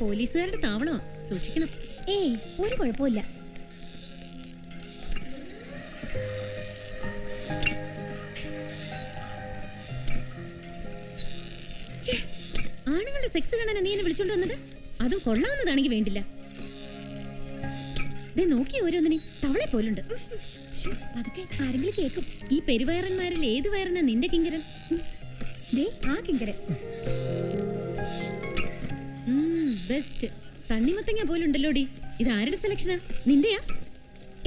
പോലീസുകാരുടെ താവളമാ. സൂക്ഷിക്കണം. ഏയ് ഒരു കുഴപ്പമില്ല ആണുങ്ങളുടെ സെക്സ് കാണാൻ നീ എന്നെ വിളിച്ചോണ്ട് വന്നത്? അതും കൊള്ളാവുന്നതാണെങ്കിൽ വേണ്ടില്ല. ദേ നോക്കി ഓരോന്നിനെ? തവളെ പോലുണ്ട്. അതൊക്കെ ആരെങ്കിലും കേൾക്കും. ഈ പെരുവയറന്മാരിൽ ഏത് വയറിനാ നിന്റെ കിങ്കരൻ? ദേ ആ കിങ്കരൻ. ബെസ്റ്റ് തണ്ണിമത്തങ്ങ പോലുണ്ടല്ലോടി. ഇത് ആരുടെ സെലക്ഷനാ നിന്റെയാ?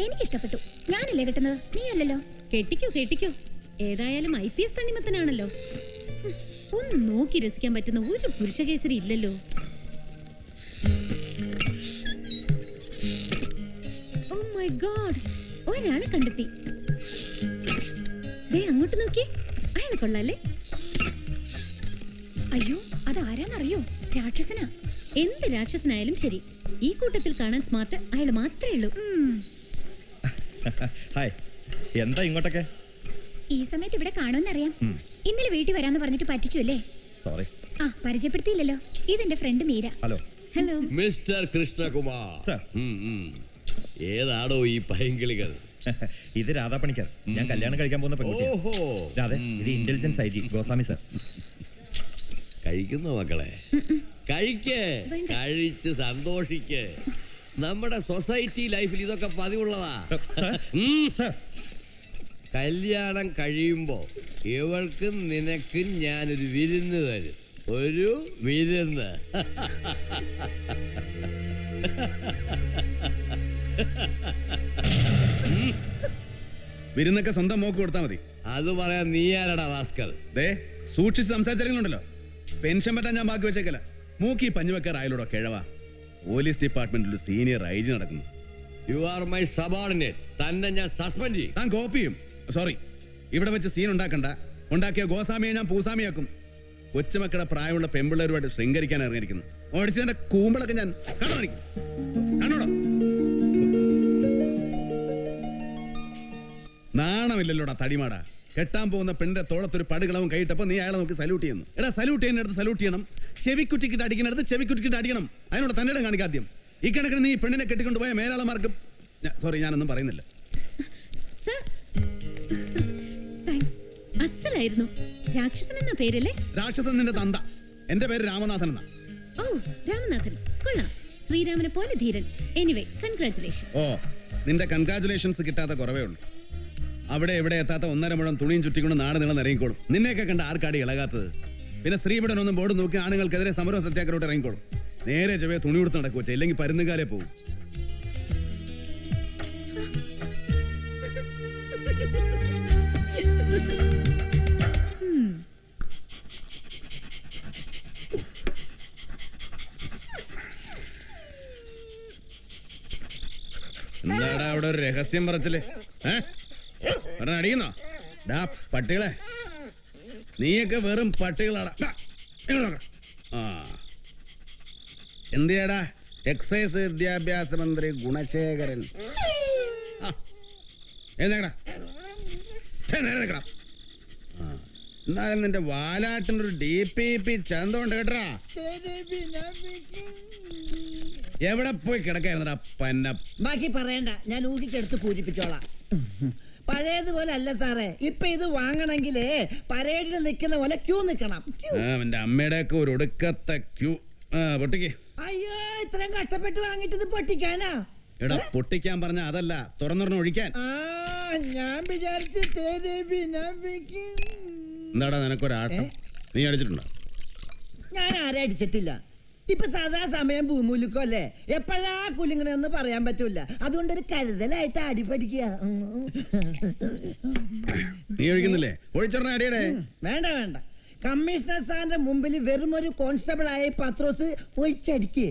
എനിക്ക് ഇഷ്ടപ്പെട്ടു ഞാനല്ലേ കിട്ടുന്നത്? നീ അല്ലല്ലോ കെട്ടിക്കോ കെട്ടിക്കോ. ഏതായാലും ഐ പി എസ് തണ്ണിമത്തനാണല്ലോ. ഒന്ന് നോക്കി രസിക്കാൻ പറ്റുന്ന ഒരു പുരുഷകേസരി ഇല്ലല്ലോ. ഓ മൈ ഗോഡ് ഒരാളെ കണ്ടെത്തി. ദേ അങ്ങോട്ട് നോക്കി. അയാൾ കൊള്ളാല്ലേ അയ്യോ അത് ആരാന്നറിയോ രാക്ഷസനാ. എന്ത് രാക്ഷസനായാലും ശരി. ഈ കൂട്ടത്തിൽ കാണാൻ സ്മാർട്ട് അയാൾ മാത്രമേ ഉള്ളൂ. ഹായ്. എന്താ ഇങ്ങോട്ടൊക്കെ? ഈ സമയത്ത് ഇവിടെ കാണുമെന്നറിയാം. അറിയാം ഇന്നലെ വീട്ടിൽ വരാന്ന് പറഞ്ഞിട്ട് പറ്റിച്ചു അല്ലേ? സോറി ആ പരിചയപ്പെടുത്തിയില്ലല്ലോ. ഇതെന്റെ friend Meera. Hello hello mister Krishnakumar. ഉം. ഈ പൈങ്കിളികൾ. ഇത് രാധാ പണിക്കർ ഞാൻ കല്യാണം കഴിക്കാൻ പോകുന്ന പെൺകുട്ടിയാണ് ഓഹോ. രാധെ. ഇത് intelligence I G Goswami sir കഴിക്കുന്നു മക്കളെ? കഴിക്കേ. കഴിച്ച് സന്തോഷിക്ക്. നമ്മുടെ സൊസൈറ്റി ലൈഫിൽ ഇതൊക്കെ പതിവുള്ളതാ. കല്യാണം കഴിയുമ്പോ ഇവൾക്കും നിനക്കും ഞാനൊരു വിരുന്ന് തരും. ഒരു വിരുന്ന്. വിരുന്നൊക്കെ സ്വന്തം മോക്ക് കൊടുത്താ മതി. അത് പറയാൻ നീ ആരടാ റാസ്കൽ ദേ സൂക്ഷിച്ച് സംസാരിച്ചിരുന്നുണ്ടല്ലോ പെൻഷൻ പറ്റാൻ ഞാൻ ബാക്കി വെച്ചേക്കല. മൂക്കി പഞ്ഞുവെക്കാർ ആയാലോടോ കിഴവ. പോലീസ് ഡിപ്പാർട്ട്മെന്റിൽ സീനിയർ ഐ ജി നടക്കുന്നു. യു ആർ മൈ സബോർഡിനേറ്റ് തന്നെ ഞാൻ സസ്പെൻഡ് ചെയ്യും. താൻ കോപ്പിയും സോറി ഇവിടെ വെച്ച് സീൻ ഉണ്ടാക്കണ്ട. ഉണ്ടാക്കിയ ഗോസ്വാമിയെ ഞാൻ പൂസാമിയാക്കും. കൊച്ചുമക്കളുടെ പ്രായമുള്ള പെമ്പിള്ളേരുമായിട്ട് ശൃംഗരിക്കാൻ ഇറങ്ങിയിരിക്കുന്നു. ഓടിച്ചതിന്റെ കൂമ്പളൊക്കെ ഞാൻ കണ്ണു കാണിക്കും കണ്ണോടോ. നാണമില്ലല്ലോടാ തടിമാടാ. കെട്ടാൻ പോകുന്ന പെണ്ണിന്റെ തോളത്തൊരു പടുകളവും കൈയിട്ടപ്പോ നീ അയാളെ നോക്കി സല്യൂട്ട് ചെയ്യുന്നു. എടാ സല്യൂട്ട് ചെയ്യുന്നിടത്ത് സല്യൂട്ട് ചെയ്യണം. ചെവിക്കുറ്റിക്കിട്ട് അടിക്കുന്നിടത്ത് ചെവിക്കുറ്റിക്കിട്ട് അടിക്കണം. അതിനോട് തന്നെയുടെ ഈ കണക്കിന് നീ പെണ്ണിനെ കെട്ടിക്കൊണ്ട് പോയ മേലാളമാർക്ക് സോറി ഞാനൊന്നും പറയുന്നില്ല. അസലായിരുന്നു. രാക്ഷസൻ എന്ന പേരല്ലേ? രാക്ഷസൻ നിന്റെ തന്ത. എന്റെ പേര് രാമനാഥൻ എന്നാ. ഓ രാമനാഥൻ. കൊള്ളാം. ശ്രീരാമനെ പോലെ ധീരൻ. എനിവേ കൺഗ്രാറ്റുലേഷൻ ഓ നിന്റെ കൺഗ്രാചുലേഷൻസ് കിട്ടാത്ത കുറവേ ഉള്ളൂ. അവിടെ എവിടെ എത്താത്ത ഒന്നര മുഴം തുണിയും ചുറ്റിക്കൊണ്ട് നാട് നീളം നിറയിക്കോളും നിന്നെയൊക്കെ കണ്ട ആർക്കാടി ഇളകാത്തത്? പിന്നെ സ്ത്രീപീഡനൊന്നും ബോർഡ് നോക്കി ആണുങ്ങൾക്കെതിരെ സമരവും സത്യാഗ്രഹോട്ട് ഇറങ്ങിക്കോളും. നേരെ ചെവേ തുണി കൊടുത്ത് നടക്കുക ഇല്ലെങ്കിൽ പരുന്നുകാലെ പോകും എന്താടാ അവിടെ ഒരു രഹസ്യം പറച്ചില്ലേ ഏ? അടിക്കുന്നോ ഡാ പട്ടികളെ. നീയൊക്കെ വെറും പട്ടികളാടാ. എന്തിയാടാ? എക്സൈസ് വിദ്യാഭ്യാസ മന്ത്രി ഗുണശേഖരൻ. എന്നാലും നിന്റെ വാലാട്ടിന്റെ ഒരു ഡി പി പി ചന്തമുണ്ട് കേട്ടാ എവിടെ പോയി കിടക്കായിരുന്നടാ പന്ന? ബാക്കി പറയണ്ട. ഞാൻ ഊഹിച്ചെടുത്ത് പൂജിപ്പിച്ചോളാം പഴയതുപോലെ അല്ല സാറേ. ഇപ്പൊ ഇത് വാങ്ങണമെങ്കിലേ പരേഡിൽ നിൽക്കുന്ന പോലെ ക്യൂ നിൽക്കണം. അമ്മയുടെ ഒക്കെ ഒരു ഒടുക്കത്തെ ക്യൂ. പൊട്ടിക്ക്. അയ്യോ ഇത്രയും കഷ്ടപ്പെട്ട് വാങ്ങിട്ട് ഇത് പൊട്ടിക്കാനാ? എടാ പൊട്ടിക്കാൻ പറഞ്ഞ അതല്ല തുറന്നുറന്ന് ഒഴിക്കാൻ. ഞാൻ വിചാരിച്ചു. എന്താടാ നിനക്കൊരാട്ടം? നീ അടിച്ചിട്ടുണ്ടോ? ഞാൻ ആരെ അടിച്ചിട്ടില്ല. ഇപ്പൊ സാധാ സമയം ഭൂമുലുക്കോ അല്ലേ എപ്പോഴാ കുലുങ്ങണെന്ന് പറയാൻ പറ്റൂല? അതുകൊണ്ട് ഒരു കരുതലായിട്ട് അടിപടിക്കുക നീ ഒഴിക്കുന്നില്ലേ? ഒഴിച്ചോറിന അടിയടേ വേണ്ട വേണ്ട. കമ്മീഷണർ സാറിന്റെ മുമ്പിൽ വെറും ഒരു കോൺസ്റ്റബിൾ ആയി പത്രോസ് ഒഴിച്ചടിക്കേ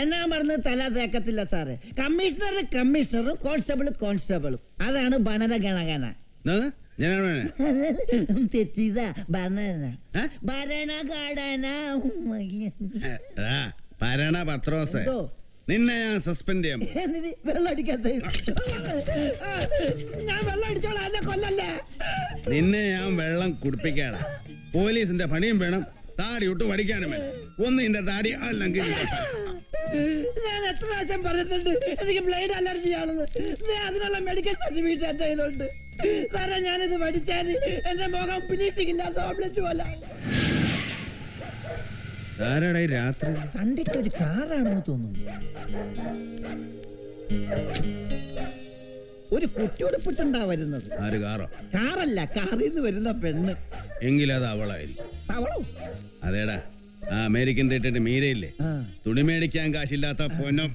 എന്നാ മറന്ന് തല തേക്കത്തില്ല സാറ്. കമ്മീഷണർ കമ്മീഷണറും കോൺസ്റ്റബിൾ കോൺസ്റ്റബിളും. അതാണ് ഭണന ഗണഗണ ഞാനാണ് തെറ്റിയതാ ഭരണ? ഭരണഘടന പത്രോസ്? നിന്നെ ഞാൻ സസ്പെൻഡ് ചെയ്യാം ഞാൻ വെള്ളം അടിച്ചോളാം കൊല്ലല്ലേ? നിന്നെ ഞാൻ വെള്ളം കുടിപ്പിക്കാടാ പോലീസിന്റെ പണിയും വേണം. താടി ഒട്ട് പഠിക്കാനും വേണം. ഒന്ന് ഇന്റെ താടി അല്ലെങ്കിൽ ഞാൻ എത്ര പ്രാവശ്യം പറഞ്ഞിട്ടുണ്ട് എനിക്ക് ബ്ലേഡ് അലർജി ആണെന്ന്. ദേ അതിനുള്ള മെഡിക്കൽ സർട്ടിഫിക്കറ്റ് എന്റെ കയ്യിലുണ്ട്. സാറേ ഞാനിത് പഠിച്ചാൽ എന്റെ മുഖം ഇല്ലാത്ത ഓംലെറ്റ് പോലെ രാത്രി? കണ്ടിട്ടൊരു കാറാണെന്ന് തോന്നുന്നു. ഒരു കുട്ടിയുടുപ്പിട്ടുണ്ടാ വരുന്നത്. ആര് കാറോ? കാറല്ല കാറിൽ നിന്ന് വരുന്ന പെണ്ണ്. എങ്കിലത് അവളായിരിക്കും. അവളോ? അതേടാ. ആ അമേരിക്കൻ റേറ്റ് മീരയില്ലേ? തുണി മേടിക്കാൻ കാശില്ലാത്ത പൊന്നും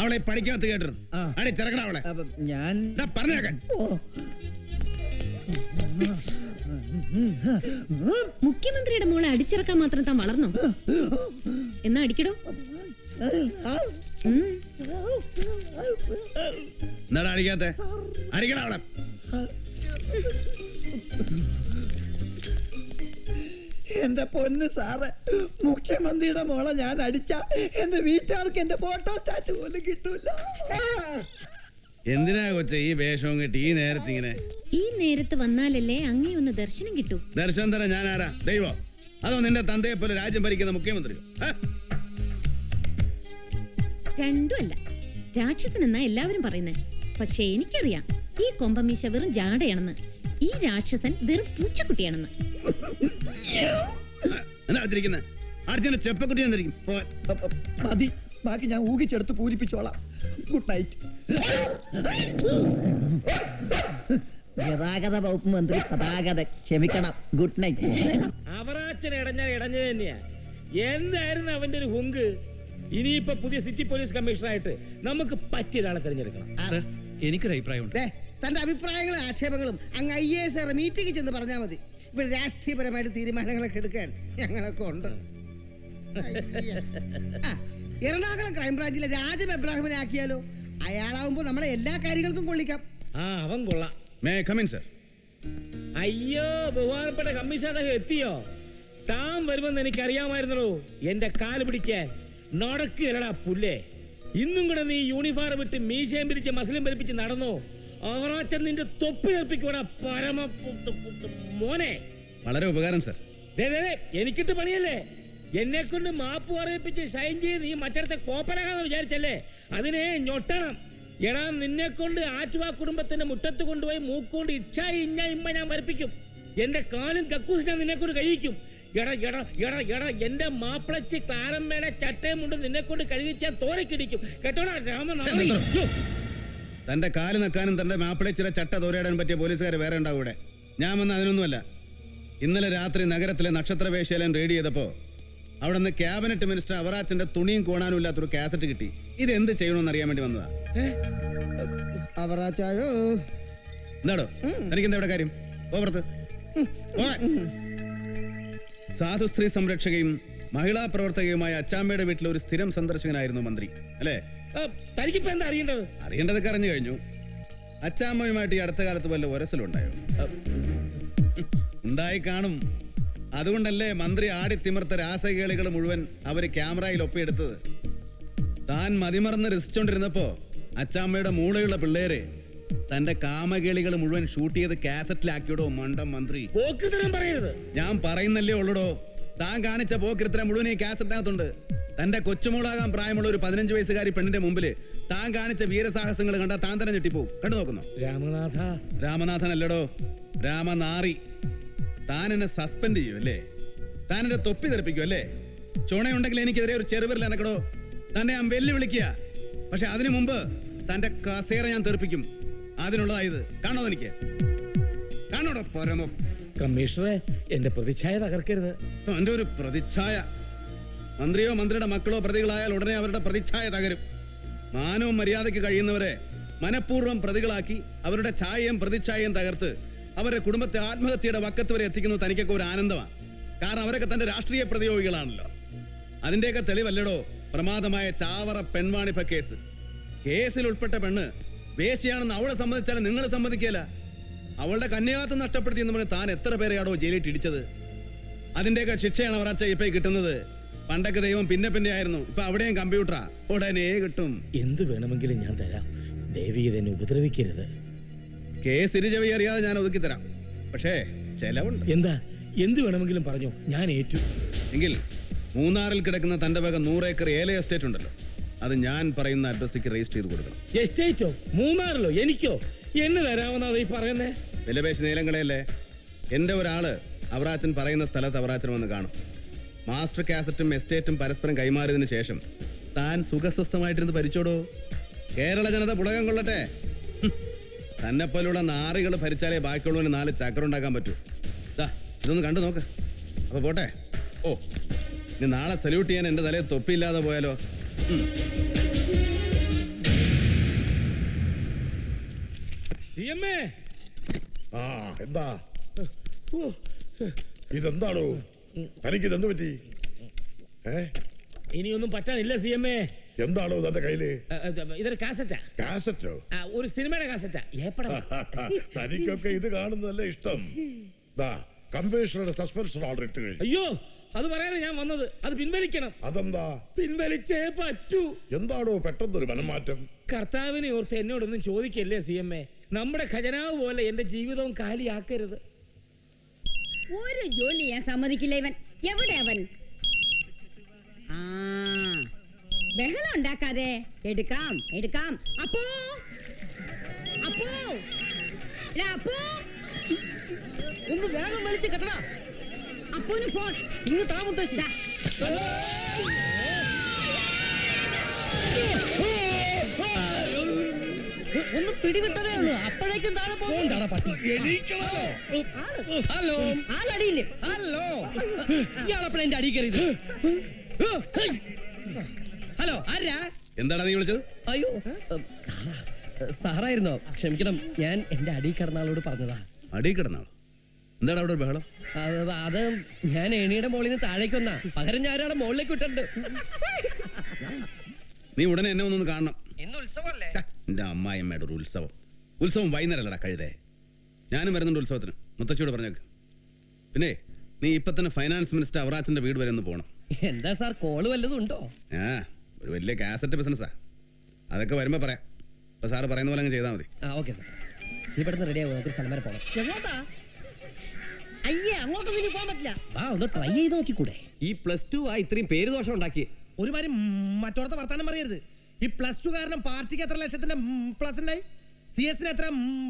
അവളെ പഠിക്കാത്ത കേട്ടിരുന്നു. അടി ചെറുക്കണ അവളെ. ഞാൻ പറഞ്ഞേക്കാൻ മുഖ്യമന്ത്രിയുടെ മോളെ അടിച്ചിറക്കാൻ മാത്രം താൻ വളർന്നോ? എന്നാ അടിക്കടോ? എന്നാടാ അടിക്കാത്ത? അടിക്കണ അവളെ. എന്റെ പൊന്ന് സാറ്. മുഖ്യമന്ത്രിയുടെ മോളെ ഞാൻ അടിച്ച എന്റെ വീട്ടുകാർക്ക് എന്റെ ഫോട്ടോ സ്റ്റാറ്റ് പോലും കിട്ടൂല. എന്തിനാ കൊച്ചെ ഈ വേഷവും കിട്ടി ഈ നേരത്ത് ഇങ്ങനെ? ഈ നേരത്ത് വന്നാലല്ലേ അങ്ങേ ഒന്ന് ദർശനം കിട്ടൂ. ദർശനം തരാൻ ഞാൻ ആരാ? ദൈവം. അതോ നിന്റെ തന്തയെ പോലെ രാജ്യം ഭരിക്കുന്ന മുഖ്യമന്ത്രി? രണ്ടുമല്ല രാക്ഷസൻ എന്നാ എല്ലാവരും പറയുന്നേ. പക്ഷെ എനിക്കറിയാം ഈ കൊമ്പമീശ വെറും ജാടയാണെന്ന്. ഈ രാക്ഷസൻ വെറും പൂച്ചക്കുട്ടിയാണെന്ന്. എന്താ വെച്ചിരിക്കുന്നത് അർജുന ചെപ്പക്കുട്ടി എന്നിരിക്കും. മതി. ബാക്കി ഞാൻ ഊഹിച്ചെടുത്ത് പൂരിപ്പിച്ചോളാം. ഗുഡ് നൈറ്റ് ഗതാഗത വകുപ്പ് മന്ത്രി തഥാഗത ക്ഷമിക്കണം. ഗുഡ് നൈറ്റ് അവറാച്ചൻ ഇടഞ്ഞ ഇടഞ്ഞു തന്നെയാ. എന്തായിരുന്നു അവന്റെ ഒരു ഹുങ്ക്? ഇനിയിപ്പോ പുതിയ സിറ്റി പോലീസ് കമ്മീഷണറായിട്ട് നമുക്ക് പറ്റിയ ഒരാളെ തിരഞ്ഞെടുക്കണം. എനിക്കൊരു അഭിപ്രായമുണ്ട് ദേ, തന്റെ അഭിപ്രായങ്ങളും ആക്ഷേപങ്ങളും അങ്ങ് ഐ എ എസ് മീറ്റിംഗിൽ ചെന്ന് പറഞ്ഞാൽ മതി. ഇവിടെ രാഷ്ട്രീയപരമായിട്ട് തീരുമാനങ്ങളൊക്കെ എടുക്കാൻ ഞങ്ങളൊക്കെ ഉണ്ട്. എറണാകുളം ക്രൈംബ്രാഞ്ചിലെ രാജം എബ്രാഹിമിനെ ആക്കിയാലോ? അയാളാവുമ്പോ നമ്മളെ എല്ലാ കാര്യങ്ങൾക്കും കൊള്ളിക്കാം. ആ അവൻ കൊള്ളാം. മേ കമിൻ സർ അയ്യോ ബഹുമാനപ്പെട്ട കമ്മീഷൻ അദ്ദേഹം എത്തിയോ? താൻ വരുമെന്ന് എനിക്കറിയാമായിരുന്നല്ലോ എന്റെ കാൽ പിടിക്കാൻ. നടക്കുകയല്ലടാ പുല്ലേ. ഇന്നും കൂടെ നീ യൂണിഫോം വിട്ട് മീശയും പിരിച്ച് മസിലും പരിപ്പിച്ച് നടന്നോ? അവറാച്ചൻ നിന്റെ തൊപ്പി നിർപ്പിക്കൂടാ പരമ മോനെ. വളരെ ഉപകാരം സർ. എനിക്കിട്ട് പണിയല്ലേ? എന്നെ കൊണ്ട് മാപ്പ് പറയിപ്പിച്ച് ഷൈൻ ചെയ്ത് ഈ മറ്റടത്തെ കോപ്പനാകാന്ന് വിചാരിച്ചല്ലേ? അതിനെ ഞൊട്ടണം. എടാ നിന്നെ കൊണ്ട് ആറ്റുവാ കുടുംബത്തിന്റെ മുറ്റത്ത് കൊണ്ടുപോയി മൂക്കൊണ്ട് ഇച്ഛ ഇഞ്ഞ ഇമ്മ ഞാൻ വരപ്പിക്കും എന്റെ കാലും കക്കൂസ് ഞാൻ നിന്നെ കൊണ്ട് കഴിയിക്കും. എടാ എടാ എടാ എടാ എന്റെ മാപ്പിളച്ച് ക്ലാരമ്മയുടെ ചട്ടയും കൊണ്ട് നിന്നെ കൊണ്ട് കഴുകിച്ചാൽ തോരക്കിടിക്കും. കേട്ടോടാ രാമനാമി തന്റെ കാൽ നിൽക്കാനും തന്റെ മാപ്പിളെ ചില ചട്ട തോരയിടാൻ പറ്റിയ പോലീസുകാർ വേറെ ഉണ്ടാവും ഇവിടെ. ഞാൻ വന്ന അതിനൊന്നുമല്ല. ഇന്നലെ രാത്രി നഗരത്തിലെ നക്ഷത്ര റെയ്ഡ് ചെയ്തപ്പോൾ ചെയ്തപ്പോ അവിടെ നിന്ന് ക്യാബിനറ്റ് മിനിസ്റ്റർ അവറാച്ചന്റെ തുണിയും കോണാനും ഇല്ലാത്തൊരു കാസറ്റ് കിട്ടി. ഇത് എന്ത് ചെയ്യണമെന്ന് അറിയാൻ വേണ്ടി വന്നതാ. അവറാച്ചായോ? എന്താടോ? എനിക്ക് എന്താ ഇവിടെ കാര്യം? ഓവർത്ത് സാധു സ്ത്രീ സംരക്ഷകയും മഹിളാ പ്രവർത്തകയുമായ അച്ചാമ്മയുടെ വീട്ടിൽ ഒരു സ്ഥിരം സന്ദർശകനായിരുന്നു മന്ത്രി അല്ലേ? തനിക്കിപ്പോ എന്താ അറിയേണ്ടത്? അറിയേണ്ടതൊക്കെ അറിഞ്ഞു കഴിഞ്ഞു. അച്ചാമ്മയുമായിട്ട് ഈ അടുത്ത കാലത്ത് വല്ല ഒരസലുണ്ടായോ? ഉണ്ടായി കാണും. അതുകൊണ്ടല്ലേ മന്ത്രി ആടി ആടിത്തിമിർത്ത രാസകേളികൾ മുഴുവൻ അവർ ക്യാമറയിൽ ഒപ്പിയെടുത്തത്? താൻ മതിമറന്ന് രസിച്ചോണ്ടിരുന്നപ്പോ അച്ചാമ്മയുടെ മൂളയുള്ള പിള്ളേര് തന്റെ കാമകേളികൾ മുഴുവൻ ഷൂട്ട് ചെയ്ത് കാസറ്റിലാക്കിയിടോ മണ്ടം മന്ത്രി. ഞാൻ പറയുന്നല്ലേ ഉള്ളടോ. താൻ കാണിച്ച പോക്കിരുത്തരം മുഴുവൻ ഈ കാസറ്റിനകത്തുണ്ട്. തന്റെ കൊച്ചുമോളാകാൻ പ്രായമുള്ള ഒരു പതിനഞ്ച് വയസ്സുകാരി പെണ്ണിന്റെ മുമ്പിൽ താൻ കാണിച്ച വീരസാഹസങ്ങൾ കണ്ട താൻ തന്നെ ഞെട്ടിപ്പോവും. കണ്ടു നോക്കുന്നു. രാമനാഥ. രാമനാഥൻ അല്ലടോ രാമനാറി. താൻ എന്നെ സസ്പെൻഡ് ചെയ്യും അല്ലേ? താൻ എന്റെ തൊപ്പി തെറിപ്പിക്കും അല്ലേ? ചുണയുണ്ടെങ്കിൽ എനിക്കെതിരെ ഒരു ചെറുവിരൽ എനക്കടോ തന്നെ ഞാൻ വെല്ലുവിളിക്കുക. പക്ഷെ അതിനു മുമ്പ് തന്റെ കസേര ഞാൻ തെറിപ്പിക്കും. അതിനുള്ളതായത് കാണോ എനിക്ക് കാണോടോ പരമോ കമ്മീഷണറെ എന്റെ പ്രതിച്ഛായ തകർക്കരുത്. എന്റെ ഒരു പ്രതിച്ഛായ. മന്ത്രിയോ മന്ത്രിയുടെ മക്കളോ പ്രതികളായാൽ ഉടനെ അവരുടെ പ്രതിച്ഛായ തകരും. മാനവും മര്യാദയ്ക്ക് കഴിയുന്നവരെ മനഃപൂർവം പ്രതികളാക്കി അവരുടെ ഛായയും പ്രതിച്ഛായയും തകർത്ത് അവരുടെ കുടുംബത്തെ ആത്മഹത്യയുടെ വക്കത്ത് വരെ എത്തിക്കുന്നത് തനിക്കൊക്കെ ഒരു ആനന്ദമാണ്. കാരണം അവരൊക്കെ തന്റെ രാഷ്ട്രീയ പ്രതിയോഗികളാണല്ലോ. അതിന്റെയൊക്കെ തെളിവല്ലടോ പ്രമാദമായ ചാവറ പെൺവാണിഭ കേസ്. കേസിൽ ഉൾപ്പെട്ട പെണ്ണ് വേശിയാണെന്ന് അവളെ സമ്മതിച്ചാലും നിങ്ങളെ സമ്മതിക്കില്ല അവളുടെ കന്യാകാത്തം നഷ്ടപ്പെടുത്തി എന്ന് പറഞ്ഞ് താൻ എത്ര പേരെയാടോ ജയിലിൽ ഇടിച്ചത്? അതിന്റെയൊക്കെ ശിക്ഷയാണ് അവരാച്ച ഇപ്പൊ ഈ കിട്ടുന്നത്. പണ്ടൊക്കെ ദൈവം പിന്നെ പിന്നെ ആയിരുന്നു. ഇപ്പൊ അവിടെയും കമ്പ്യൂട്ടറാ ഉടനെ കിട്ടും. എന്ത് വേണമെങ്കിലും ഞാൻ തരാം. ദേവി ഇതെന്നെ ഉപദ്രവിക്കരുത്. കേസ് സിരിജവി അറിയാതെ ഞാൻ ഒതുക്കി തരാം. പക്ഷേ ചെലവുണ്ട്. എന്താ? എന്ത് വേണമെങ്കിലും പറഞ്ഞോ. ഞാൻ ഏറ്റു. എങ്കിൽ മൂന്നാറിൽ കിടക്കുന്ന തന്റെ വക ഏക്കർ ഏല എസ്റ്റേറ്റ് ഉണ്ടല്ലോ. അത് ഞാൻ പറയുന്ന അഡ്രസ്സിക്ക് രജിസ്റ്റർ ചെയ്ത് കൊടുക്കണം. എസ്റ്റേറ്റോ? മൂന്നാറിലോ? എനിക്കോ? എന്ന് തരാമെന്നാ ഈ പറയുന്നേ. വിലപേശ് നീലങ്ങളെയല്ലേ? എന്റെ ഒരാൾ അവറാച്ചൻ പറയുന്ന സ്ഥലത്ത് അവറാച്ചൻ വന്ന് കാണും. മാസ്റ്റർ കാസറ്റും എസ്റ്റേറ്റും പരസ്പരം കൈമാറിയതിനു ശേഷം താൻ സുഖസ്വസ്ഥമായിട്ടിരുന്ന് ഭരിച്ചോടോ? കേരള ജനത പുളകം കൊള്ളട്ടെ. തന്നെ തന്നെപ്പോലുള്ള നാറികൾ ഭരിച്ചാലേ ബാക്കിയുള്ളവന് നാല് ചക്രം ഉണ്ടാക്കാൻ പറ്റൂ. ദാ ഇതൊന്ന് കണ്ടു നോക്ക്. അപ്പൊ പോട്ടെ. ഓ ഇനി നാളെ സല്യൂട്ട് ചെയ്യാൻ എന്റെ തലയിൽ തൊപ്പിയില്ലാതെ പോയാലോ? ആ എന്താ? ഇതെന്താണോ തനിക്ക് ഇതെന്ത് പറ്റി ഇനിയൊന്നും പറ്റാനില്ല സി എം എ എന്താണോ തന്റെ കയ്യിൽ ഇതൊരു കാസറ്റാ. കാസറ്റോ? ഒരു സിനിമയുടെ കാസറ്റാ. തനിക്കൊക്കെ ഇത് കാണുന്നതല്ലേ ഇഷ്ടം. കമ്മീഷണറുടെ സസ്പെൻഷൻ ഓർഡർ ഇട്ട് കഴിഞ്ഞു. അയ്യോ അത് പറയാനാണ് ഞാൻ വന്നത്. അത് പിൻവലിക്കണം. അതെന്താ? പിൻവലിച്ചേ പറ്റൂ. എന്താണോ പെട്ടെന്നൊരു മനംമാറ്റം? കർത്താവിനെ ഓർത്ത് എന്നോടൊന്നും ചോദിക്കല്ലേ സി എം എ? നമ്മുടെ ഖജനാവ് പോലെ എന്റെ ജീവിതവും കാലിയാക്കരുത്. ഒരു ജോലി ഞാൻ സമ്മതിക്കില്ല ഇവൻ. എവിടെ അവൻ? ആ ബഹളം ഉണ്ടാക്കാതെ. എടുക്കാം എടുക്കാം. അപ്പോ? അപ്പോ? അപ്പോ? ഒന്ന് വേഗം വലിച്ച് കെട്ടടാ. അപ്പോന് ഫോൺ ഇങ്ങ് താ മുത്തശ്ശി. ദാ. ഒന്ന് പിടിവിട്ടതേ ഉള്ളൂ. അപ്പോഴേക്കും താഴെ ഹലോ. ആളടിയില്ലേ? ഹലോ. ഇയാളെപ്പോഴാ എന്റെ അടി കയറിയത്? ഹലോ ആരാ? എന്താടാ നീ വിളിച്ചത്? അയ്യോ സാറാ. സാറായിരുന്നോ? ക്ഷമിക്കണം ഞാൻ എന്റെ അടി കടന്നാളോട് പറഞ്ഞതാ. അടി കിടന്നാളോ എന്താടാ അവിടെ ഒരു ബഹളം? അത് ഞാൻ ഏണിയുടെ മോളിന് നിന്ന് താഴേക്ക് വന്നാ. പകരം ഞാൻ ഒരാളെ മോളിലേക്ക് വിട്ടിട്ടുണ്ട്. നീ ഉടനെ എന്നെ ഒന്നൊന്ന് കാണണം. ഇന്ന് ഉത്സവമല്ലേ? എന്റെ അമ്മായിയമ്മയുടെ ഒരു ഉത്സവം. ഉത്സവം വൈകുന്നേരമല്ലടാ കഴുതേ. ഞാനും വരുന്നുണ്ട് ഉത്സവത്തിന്. മുത്തശ്ശിയോട് പറഞ്ഞേക്ക്. പിന്നെ നീ ഇപ്പൊ തന്നെ ഫൈനാൻസ് മിനിസ്റ്റർ അവറാച്ചന്റെ വീട് വരെ ഒന്ന് പോണം. എന്താ സാർ കോൾ വല്ലതും ഉണ്ടോ? ആ ഒരു വലിയ കാസറ്റ് ബിസിനസ്സാ അതൊക്കെ വരുമ്പോ പറയാം. അപ്പൊ സാറ് പറയുന്ന പോലെ അങ്ങ് ചെയ്താൽ മതി. ആ ഓക്കെ സാർ. ഇവിടുന്ന് റെഡി നമുക്ക് സ്ഥലം വരെ പോകണം അയ്യേ അങ്ങോട്ടൊന്നും പോകാൻ പറ്റില്ല. ആ ഒന്ന് ട്രൈ ചെയ്ത് നോക്കിക്കൂടെ. ഈ പ്ലസ് ടു ആ ഇത്രയും പേര് ദോഷം ഉണ്ടാക്കി ഒരുമാതിരി മറ്റോടത്തെ വർത്താനം പറയരുത്. ഈ പ്ലസ് ടു കാരണം പാർട്ടിക്ക് എത്ര ലക്ഷത്തിന്റെ പ്ലസ് ഉണ്ടായി? സി എസിന് എത്ര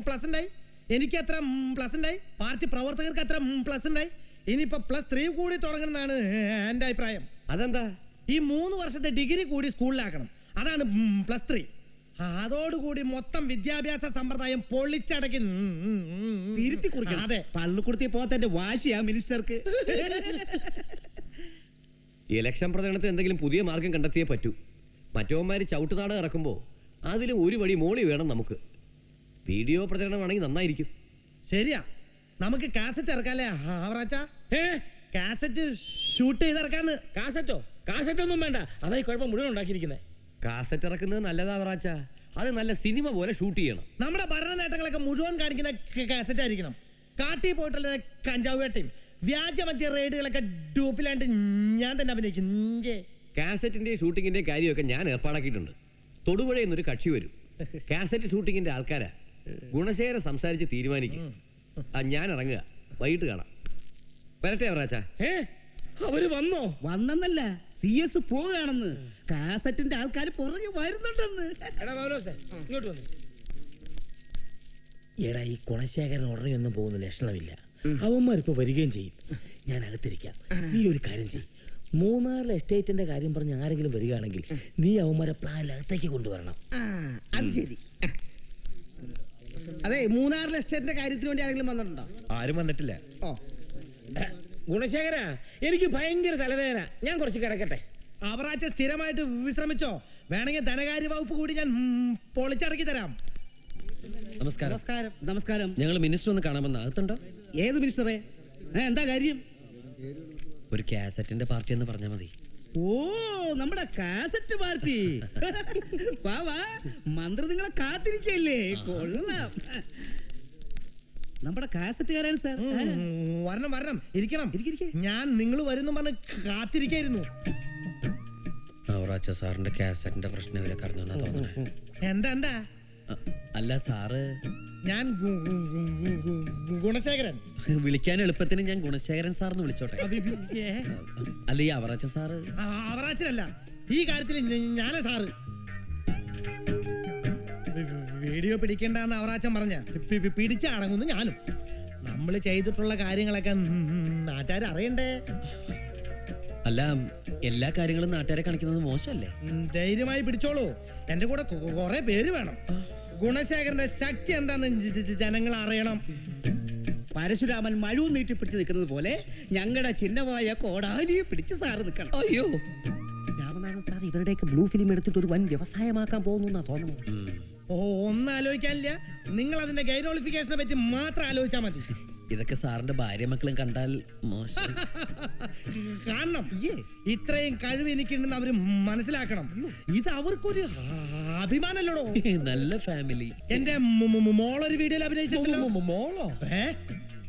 പ്ലസ് ഉണ്ടായി? എനിക്ക് എത്ര പ്ലസ് ഉണ്ടായി? പാർട്ടി പ്രവർത്തകർക്ക് എത്ര പ്ലസ് ഉണ്ടായി? ഇനിയിപ്പോ പ്ലസ് ത്രീ കൂടി തുടങ്ങണമെന്നാണ് എന്റെ അഭിപ്രായം. അതെന്താ? ഈ മൂന്ന് വർഷത്തെ ഡിഗ്രി കൂടി സ്കൂളിലാക്കണം അതാണ് പ്ലസ് ത്രീ അതോടുകൂടി മൊത്തം വിദ്യാഭ്യാസ സമ്പ്രദായം പൊളിച്ചടക്കി തിരുത്തി കുറിക്കണം. അതെ. പള്ളിക്കുടുത്തി പോത്തന്റെ വാശിയാ മിനിസ്റ്റർക്ക്. ഇലക്ഷൻ പ്രചരണത്തിന് എന്തെങ്കിലും പുതിയ മാർഗം കണ്ടെത്തിയേ പറ്റൂ. മറ്റവന്മാര് ചവിട്ടുനാട് ഇറക്കുമ്പോ അതിലും ഒരു വഴി മോളി വേണം നമുക്ക്. വീഡിയോ പ്രചരണമാണെങ്കിൽ നന്നായിരിക്കും. ശരിയാ. നമുക്ക് കാസറ്റ് ഇറക്കാല്ലേ? ആവറാച്ച. ഏ കാസറ്റ് ഷൂട്ട് ചെയ്തിറക്കാന്ന്. കാസറ്റോ? കാസറ്റ് ഒന്നും വേണ്ട അതായി കുഴപ്പം മുഴുവൻ ഉണ്ടാക്കിയിരിക്കുന്നത് കാസറ്റ് ഇറക്കുന്നത് നല്ലതാ പ്രാച്ച. അത് നല്ല സിനിമ പോലെ ഷൂട്ട് ചെയ്യണം. നമ്മുടെ ഭരണ നേട്ടങ്ങളൊക്കെ മുഴുവൻ കാണിക്കുന്ന കാസറ്റ് ആയിരിക്കണം. കാട്ടി പോയിട്ടുള്ള കഞ്ചാവ് വേട്ടയും വ്യാജമധ്യ റെയ്ഡുകളൊക്കെ ഡ്യൂപ്പിലാണ്ട് ഞാൻ തന്നെ അഭിനയിക്കും. കാസറ്റിന്റെ ഷൂട്ടിങ്ങിന്റെ കാര്യമൊക്കെ ഞാൻ ഏർപ്പാടാക്കിയിട്ടുണ്ട്. തൊടുപുഴയിൽ നിന്നൊരു കക്ഷി വരും. കാസറ്റ് ഷൂട്ടിങ്ങിന്റെ ആൾക്കാരാ. ഗുണശേഖരം സംസാരിച്ച് തീരുമാനിക്കും. ആ ഞാൻ ഇറങ്ങുക. വൈകിട്ട് കാണാം. വരട്ടെ അവറാച്ച ഏ? അവർ വന്നോ? വന്നെന്നല്ല സി എസ് പോവുകയാണെന്ന്. കാസറ്റിന്റെ ആൾക്കാർ പുറകെ വരുന്നുണ്ടെന്ന്. എടാ പൗലോസേ ഇങ്ങോട്ട് വന്നു. എടാ ഈ കുണശേഖരൻ ഉടനെ ഒന്നും പോകുന്ന ലക്ഷണമില്ല. അവന്മാരിപ്പോ ഇപ്പൊ വരികയും ചെയ്യും. ഞാൻ അകത്തിരിക്കാം. നീ ഒരു കാര്യം ചെയ്യും. മൂന്നാറിലെ എസ്റ്റേറ്റിന്റെ കാര്യം പറഞ്ഞ് ആരെങ്കിലും വരികയാണെങ്കിൽ നീ അവന്മാരെ പ്ലാനിൽ അകത്തേക്ക് കൊണ്ടുവരണം അത് ശരി. അതെ മൂന്നാറിലെ എസ്റ്റേറ്റിന്റെ കാര്യത്തിന് വേണ്ടി ആരെങ്കിലും വന്നിട്ടുണ്ടോ? ആരും വന്നിട്ടില്ല. ഓ. ഗുണശേഖര എനിക്ക് ഭയങ്കര തലവേദന. ഞാൻ കുറച്ച് കിടക്കട്ടെ. അവറാച്ച സ്ഥിരമായിട്ട് വിശ്രമിച്ചോ? വേണമെങ്കിൽ ധനകാര്യ വകുപ്പ് കൂടി ഞാൻ പൊളിച്ചടക്കി തരാം. നമസ്കാരം. നമസ്കാരം. നമസ്കാരം. ഞങ്ങൾ മിനിസ്റ്റർ ഒന്ന് കാണാമെന്ന് അകത്തുണ്ടോ? ഏത് മിനിസ്റ്ററെ? എന്താ കാര്യം? ഒരു കാസറ്റിന്റെ പാർട്ടി എന്ന് പറഞ്ഞാൽ മതി. ഓ നമ്മുടെ കാസറ്റ് പാർട്ടി. വാ വാ. മന്ത്രി നിങ്ങളെ കാത്തിരിക്കല്ലേ? കൊള്ളാം. നമ്മുടെ കാസറ്റുകാരാണ് സാർ? വരണം വരണം. ഇരിക്കണം. ഇരിക്ക്, ഇരിക്ക്. ഞാൻ നിങ്ങൾ വരുന്നു പറഞ്ഞ് കാത്തിരിക്കായിരുന്നു. അവറാച്ച സാറിന്റെ കാസറ്റിന്റെ പ്രശ്നം ഇവരെ കറഞ്ഞു തോന്നണേ. എന്താ എന്താ? അല്ല സാറ്. ഞാൻ ഗു- ഗു- ഗു- ഗു- ഗു- ഗുണശേഖരൻ. വിളിക്കാൻ എളുപ്പത്തിന് ഞാൻ ഗുണശേഖരൻ സാറിന് വിളിച്ചോട്ടെ? അല്ല ഈ അവറാച്ച സാറ്. അവറാച്ചനല്ല. ഈ കാര്യത്തിൽ ഞാനേ സാറ്. വീഡിയോ പിടിക്കണ്ടെന്ന് അവറാച്ചൻ പറഞ്ഞ. പിടിച്ചടങ്ങുന്നു ഞാനും. നമ്മൾ ചെയ്തിട്ടുള്ള കാര്യങ്ങളൊക്കെ നാട്ടുകാർ അറിയണ്ടേ? അല്ല എല്ലാ കാര്യങ്ങളും നാട്ടുകാരെ കാണിക്കുന്നത് മോശമല്ലേ? ധൈര്യമായി പിടിച്ചോളൂ. എന്റെ കൂടെ കുറെ പേര് വേണം. ഗുണശേഖരന്റെ ശക്തി ജ- ജനങ്ങൾ അറിയണം. പരശുരാമൻ മഴ നീട്ടി പിടിച്ച് നിൽക്കുന്നത് പോലെ ഞങ്ങളുടെ ചിഹ്നമായ കോടാലിയെ പിടിച്ച് സാറ് നിൽക്കണം. അയ്യോ. രാമനാഥൻ സാർ ഇവരുടെയൊക്കെ ബ്ലൂ ഫിലിം എടുത്തിട്ട് ഒരു വൻ വ്യവസായമാക്കാൻ പോകുന്നു തോന്നുന്നു. ഓ ഒന്നും ആലോചിക്കാനില്ല. നിങ്ങൾ അതിന്റെ ഗൈനോളിഫിക്കേഷനെ പറ്റി മാത്രം ആലോചിച്ചാൽ മതി. ഇതൊക്കെ സാറിന്റെ ഭാര്യ മക്കളും കണ്ടാൽ മോശം. കാണണം ഇത്രയും കഴിവ് എനിക്കുണ്ടെന്ന് അവർ മനസ്സിലാക്കണം. ഇത് അവർക്കൊരു അഭിമാനല്ലോടോ നല്ല ഫാമിലി. എന്റെ മോളൊരു വീഡിയോയിൽ അഭിനയിച്ചിട്ടുണ്ടല്ലോ മോളോ? ഏ?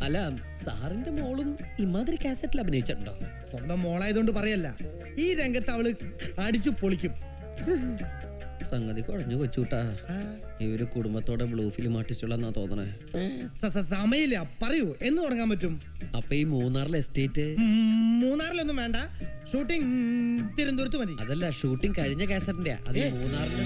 അല്ല സാറിന്റെ മോളും ഇമാതിരി കാസറ്റിൽ അഭിനയിച്ചിട്ടുണ്ടോ? സ്വന്തം മോളായതുകൊണ്ട് പറയല്ല. ഈ രംഗത്ത് അവൾ അടിച്ചു പൊളിക്കും. സംഗതി കുഴഞ്ഞു കൊച്ചൂട്ടാ. ഇവർ കുടുംബത്തോടെ ബ്ലൂ ഫിലിം ആർട്ടിസ്റ്റുള്ളന്നാ തോന്നണേ. സമയമില്ല. പറയൂ എന്ന് തുടങ്ങാൻ പറ്റും? അപ്പൊ ഈ മൂന്നാറിലെ എസ്റ്റേറ്റ്? മൂന്നാറിലൊന്നും വേണ്ട. ഷൂട്ടിംഗ് തിരുവനന്തപുരത്ത് മതി. അതല്ല ഷൂട്ടിംഗ് കഴിഞ്ഞ കാസറ്റിന്റെ അത് ഈ മൂന്നാറിന്റെ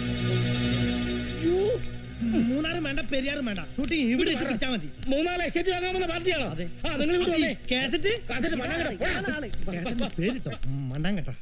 മൂന്നാറും വേണ്ട പെരിയാറും വേണ്ട. ഷൂട്ടിംഗ് ഇവിടെ ഇട്ട് പിടിച്ചാൽ മതി. മൂന്നാൽ എക്സെറ്റ് വാങ്ങാമെന്ന പാർട്ടിയാണോ? ആ നിങ്ങൾ ഇവിടെ വന്നേ. Cassette cassette. പേരിട്ടോ.